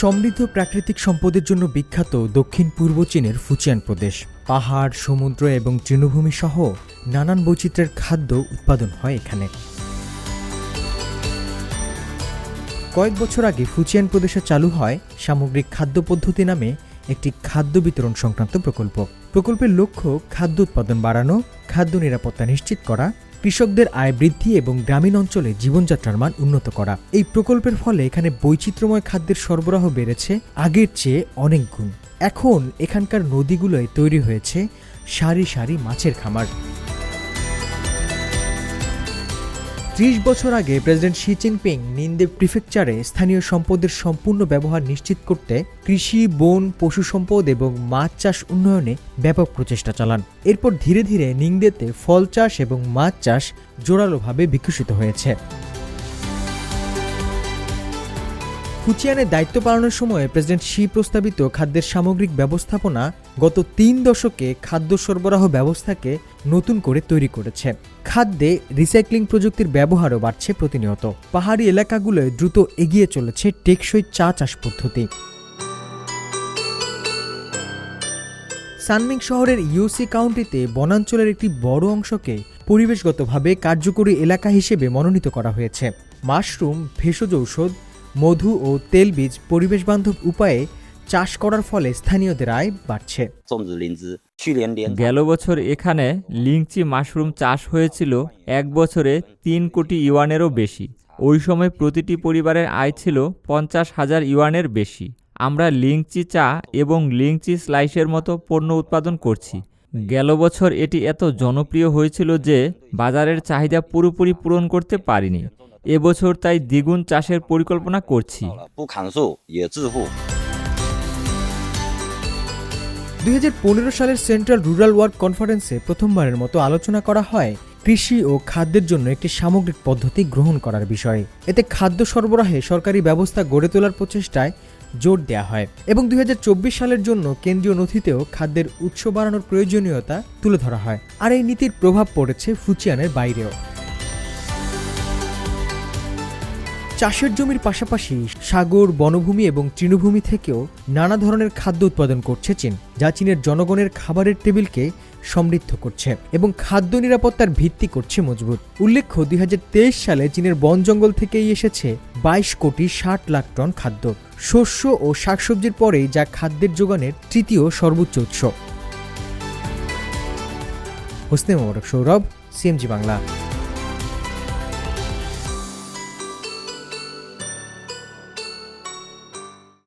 সমৃদ্ধ প্রাকৃতিক সম্পদের জন্য বিখ্যাত দক্ষিণ পূর্ব চীনের ফুচিয়ান প্রদেশ। পাহাড়, সমুদ্র এবং তৃণভূমি সহ নানান বৈচিত্র্যের খাদ্য উৎপাদন হয় এখানে। কয়েক বছর আগে ফুচিয়ান প্রদেশে চালু হয় সামগ্রিক খাদ্য পদ্ধতি নামে একটি খাদ্য বিতরণ সংক্রান্ত প্রকল্প। প্রকল্পের লক্ষ্য খাদ্য উৎপাদন বাড়ানো, খাদ্য নিরাপত্তা নিশ্চিত করা কৃষকদের আয় বৃদ্ধি এবং গ্রামীণ অঞ্চলে জীবনযাত্রার মান উন্নত করা। এই প্রকল্পের ফলে এখানে বৈচিত্র্যময় খাদ্যের সরবরাহ বেড়েছে, আগের চেয়ে অনেক গুণ। এখন এখানকার নদীগুলোয় তৈরি হয়েছে সারি সারি মাছের খামার। ত্রিশ বছর আগে প্রেসিডেন্ট শি জিনপিং নিন্দে প্রিফেকচারে স্থানীয় সম্পদের সম্পূর্ণ ব্যবহার নিশ্চিত করতে কৃষি, বন, পশু সম্পদ এবং মাছ চাষ উন্নয়নে ব্যাপক প্রচেষ্টা চালান। এরপর ধীরে ধীরে নিংদেতে ফল চাষ এবং মাছ চাষ জোরালোভাবে বিকশিত হয়েছে। ফুচিয়ানে দায়িত্ব পালনের সময়ে প্রেসিডেন্ট শি প্রস্তাবিত খাদ্যের সামগ্রিক ব্যবস্থাপনা গত তিন দশকে খাদ্য সরবরাহ ব্যবস্থাকে নতুন করে তৈরি করেছে। খাদ্যে রিসাইক্লিং প্রযুক্তির ব্যবহারও বাড়ছে প্রতিনিয়ত। পাহাড়ি এলাকাগুলোয় দ্রুত এগিয়ে চলেছে টেকসই চা চাষ পদ্ধতি। সানমিং শহরের ইউসি কাউন্টিতে বনাঞ্চলের একটি বড় অংশকে পরিবেশগতভাবে কার্যকরী এলাকা হিসেবে মনোনীত করা হয়েছে। মাশরুম, ভেষজ ঔষধ মধু ও তেলবীজ পরিবেশবান্ধব উপায়ে চাষ করার ফলে স্থানীয়দের আয় বাড়ছে। গেল বছর এখানে লিংচি মাশরুম চাষ হয়েছিল এক বছরে তিন কোটি ইউয়ানেরও বেশি। ওই সময় প্রতিটি পরিবারের আয় ছিল পঞ্চাশ হাজার ইউয়ানের বেশি। আমরা লিংচি চা এবং লিংচি স্লাইসের মতো পণ্য উৎপাদন করছি। গেল বছর এটি এত জনপ্রিয় হয়েছিল যে বাজারের চাহিদা পুরোপুরি পূরণ করতে পারিনি। এবছর তাই দ্বিগুণ চাষের পরিকল্পনা করছি। দুই পনেরো সালের সেন্ট্রাল রুরাল ওয়ার্ক কনফারেন্সে প্রথমবারের মতো আলোচনা করা হয় কৃষি ও খাদ্যের জন্য একটি সামগ্রিক পদ্ধতি গ্রহণ করার বিষয়ে। এতে খাদ্য সরবরাহে সরকারি ব্যবস্থা গড়ে তোলার প্রচেষ্টায় জোর দেয়া হয় এবং দুই হাজার চব্বিশ সালের জন্য কেন্দ্রীয় নথিতেও খাদ্যের উৎস বাড়ানোর প্রয়োজনীয়তা তুলে ধরা হয়। আর এই নীতির প্রভাব পড়েছে ফুচিয়ানের বাইরেও। চাষের জমির পাশাপাশি সাগর, বনভূমি এবং তৃণভূমি থেকেও নানা ধরনের খাদ্য উৎপাদন করছে চীন, যা চীনের জনগণের খাবারের টেবিলকে সমৃদ্ধ করছে এবং খাদ্য নিরাপত্তার ভিত্তি করছে মজবুত। উল্লেখ্য, দুই হাজার তেইশ সালে চীনের বন জঙ্গল থেকেই এসেছে বাইশ কোটি ষাট লাখ টন খাদ্য, শস্য ও শাকসবজির পরেই যা খাদ্যের যোগানের তৃতীয় সর্বোচ্চ উৎস। হোসনে মোবারক সৌরভ, সিএমজি বাংলা।